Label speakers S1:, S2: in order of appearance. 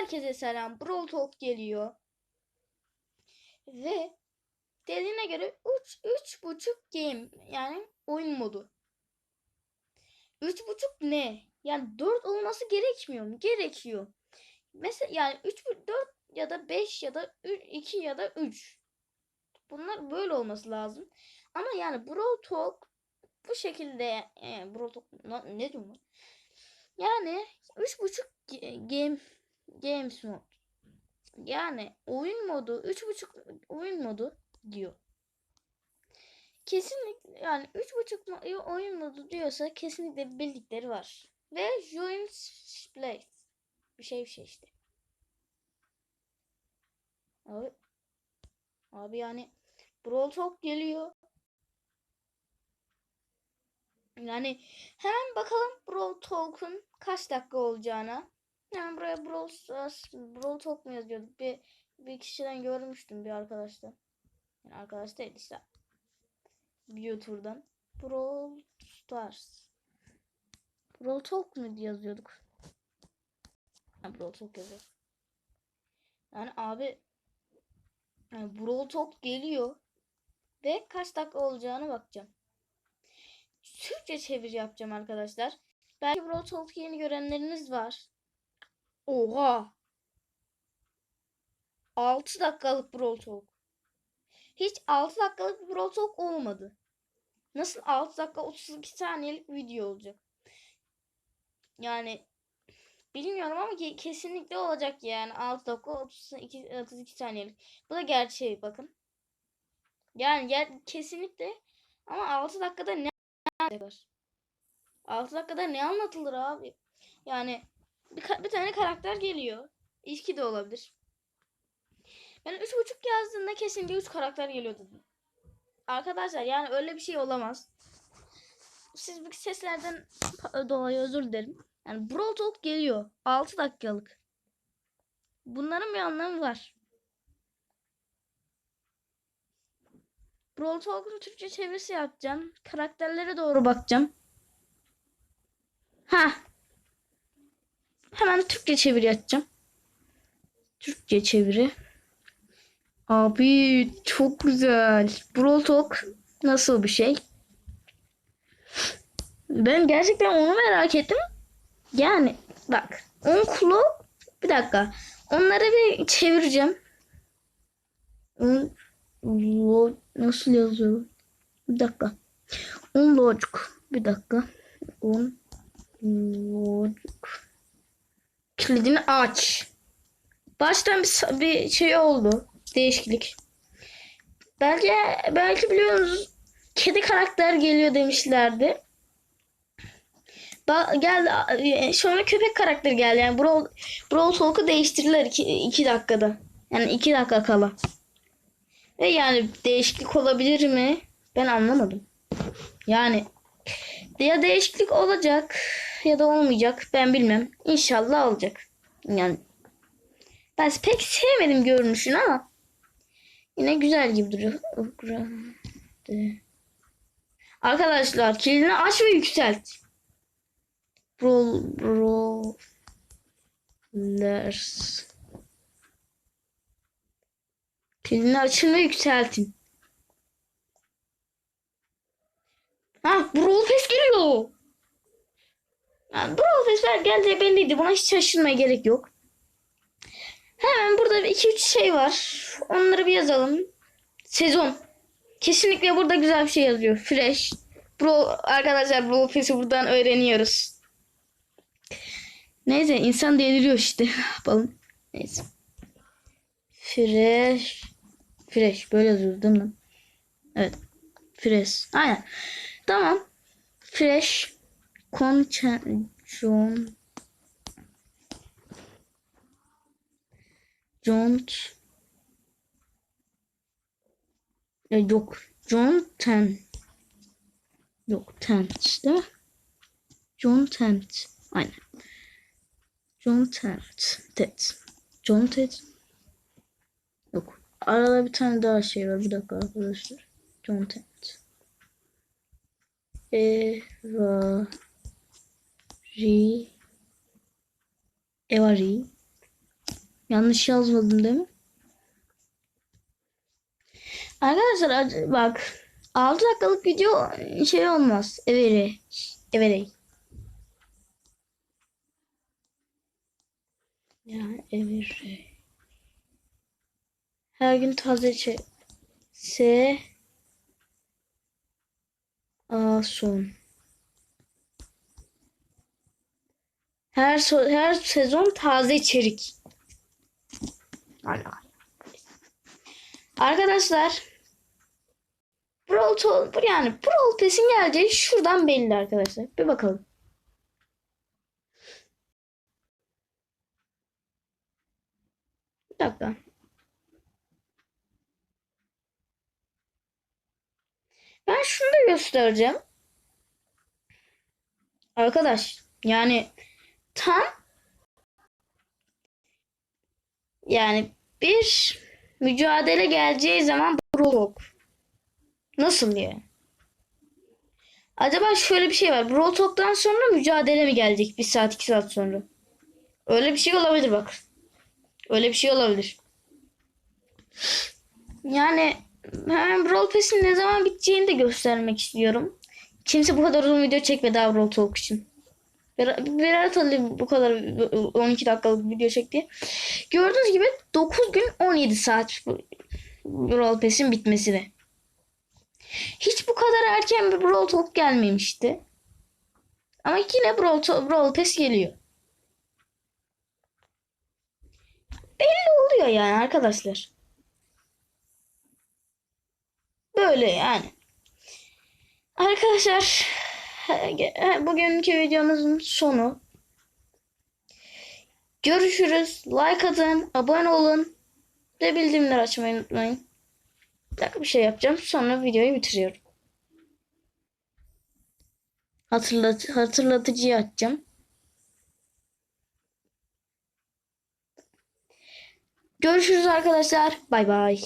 S1: Herkese selam. Brawl Talk geliyor. Ve dediğine göre 3 üç, buçuk game yani oyun modu. Üç buçuk ne? Yani 4 olması gerekmiyor mu? Gerekiyor. Mesela yani 3 4 ya da 5 ya da 2 ya da 3. Bunlar böyle olması lazım. Ama yani Brawl Talk bu şekilde e, Brawl Talk ne, ne diyorum? Yani 3.5 ge- game games mod. Yani oyun modu 3.5 oyun modu diyor. Kesinlikle yani 3.5 mo- oyun modu diyorsa kesinlikle bildikleri var. Ve join play. Bir şey bir şey işte. Abi, abi yani Brawl Talk geliyor. Yani hemen bakalım Brawl Talk'un kaç dakika olacağına. Hemen buraya Brawl, Stars- Brawl Talk mu yazıyorduk? Bir, bir kişiden görmüştüm bir arkadaştan. Yani arkadaş değil işte. YouTuber'dan. Brawl Stars. Brawl Talk mu yazıyorduk? Ha, Brawl Talk yazıyor. Yani abi yani Brawl Talk geliyor. Ve kaç dakika olacağına bakacağım. Türkçe çeviri yapacağım arkadaşlar. Belki Brawl Talk yeni görenleriniz var. Oha! 6 dakikalık Brawl Talk. Hiç 6 dakikalık Brawl Talk olmadı. Nasıl 6 dakika 32 saniyelik video olacak? Yani bilmiyorum ama ke- kesinlikle olacak yani 6 dakika 32, 32 saniyelik. Bu da gerçeği bakın. Yani ger- kesinlikle ama 6 dakikada ne anlatılır? 6 dakikada ne anlatılır abi? Yani bir, bir tane karakter geliyor. İlki de olabilir. Ben 3.5 yazdığında kesinlikle 3 karakter geliyor dedim. Arkadaşlar yani öyle bir şey olamaz. Siz bu seslerden dolayı özür dilerim. Yani Brawl Talk geliyor. 6 dakikalık. Bunların bir anlamı var. Brawl Talk'un Türkçe çevirisi yapacağım. Karakterlere doğru bakacağım. Ha. Hemen Türkçe çeviri yapacağım. Türkçe çeviri. Abi çok güzel. Brawl Talk nasıl bir şey? Ben gerçekten onu merak ettim. Yani bak. On kulu bir dakika. Onları bir çevireceğim. On, nasıl yazıyor? Bir dakika. On logic. Bir dakika. On logic. Kilidini aç. Baştan bir, bir şey oldu. Değişiklik. Belki belki biliyorsunuz kedi karakter geliyor demişlerdi. Ba geldi e, sonra köpek karakteri geldi. Yani Brawl, Brawl Talk'u değiştirdiler 2 dakikada. Yani 2 dakika kala. Ve yani değişiklik olabilir mi? Ben anlamadım. Yani ya değişiklik olacak ya da olmayacak. Ben bilmem. İnşallah olacak. Yani ben pek sevmedim görünüşünü ama yine güzel gibi duruyor. Arkadaşlar kilidini aç ve yükselt. Roll, rollers. Kilidini açın ve yükseltin. Ha, Brawl Pass Pass geldiği belliydi. Buna hiç şaşırmaya gerek yok. Hemen burada 2-3 şey var. Onları bir yazalım. Sezon. Kesinlikle burada güzel bir şey yazıyor. Fresh. Bro arkadaşlar Brawl Pass'i buradan öğreniyoruz. Neyse insan deliriyor işte. Yapalım? Neyse. Fresh. Fresh böyle yazıyoruz değil mi? Evet. Fresh. Aynen. Tamam. Fresh. Content. John. Don't. E, yok. John Ten. Yok. Tent işte. John Tent. Aynen. John Tent. Tet. John Tet. Yok. Arada bir tane daha şey var. Bir dakika arkadaşlar. John Tent. Eva. Ri. Eva Ri. Yanlış yazmadım değil mi? Arkadaşlar bak 6 dakikalık video şey olmaz. Evere. Evere. Ya evere. Her gün taze şey. S A son. Her so- her sezon taze içerik. Arkadaşlar Brawl Talk yani Brawl Pass'in geleceği şuradan belli arkadaşlar. Bir bakalım. Bir dakika. Ben şunu da göstereceğim. Arkadaş yani tam yani bir mücadele geleceği zaman Talk. Nasıl ya? Acaba şöyle bir şey var. Brawl Talk'tan sonra mücadele mi gelecek? Bir saat iki saat sonra. Öyle bir şey olabilir bak. Öyle bir şey olabilir. Yani hemen Brawl Pass'in ne zaman biteceğini de göstermek istiyorum. Kimse bu kadar uzun video çekmedi Brawl Talk için. Ber- Berat Ali bu kadar 12 dakikalık video çekti. Gördüğünüz gibi 9 gün 17 saat Brawl Pass'in bitmesine. Hiç bu kadar erken bir Brawl Talk gelmemişti. Ama yine Brawl, Talk- Brawl Pass geliyor. Belli oluyor yani arkadaşlar. Böyle yani. Arkadaşlar bugünkü videomuzun sonu. Görüşürüz. Like atın, abone olun ve bildirimleri açmayı unutmayın. Bir dakika bir şey yapacağım. Sonra videoyu bitiriyorum. Hatırlat hatırlatıcıyı açacağım. Görüşürüz arkadaşlar. Bay bay.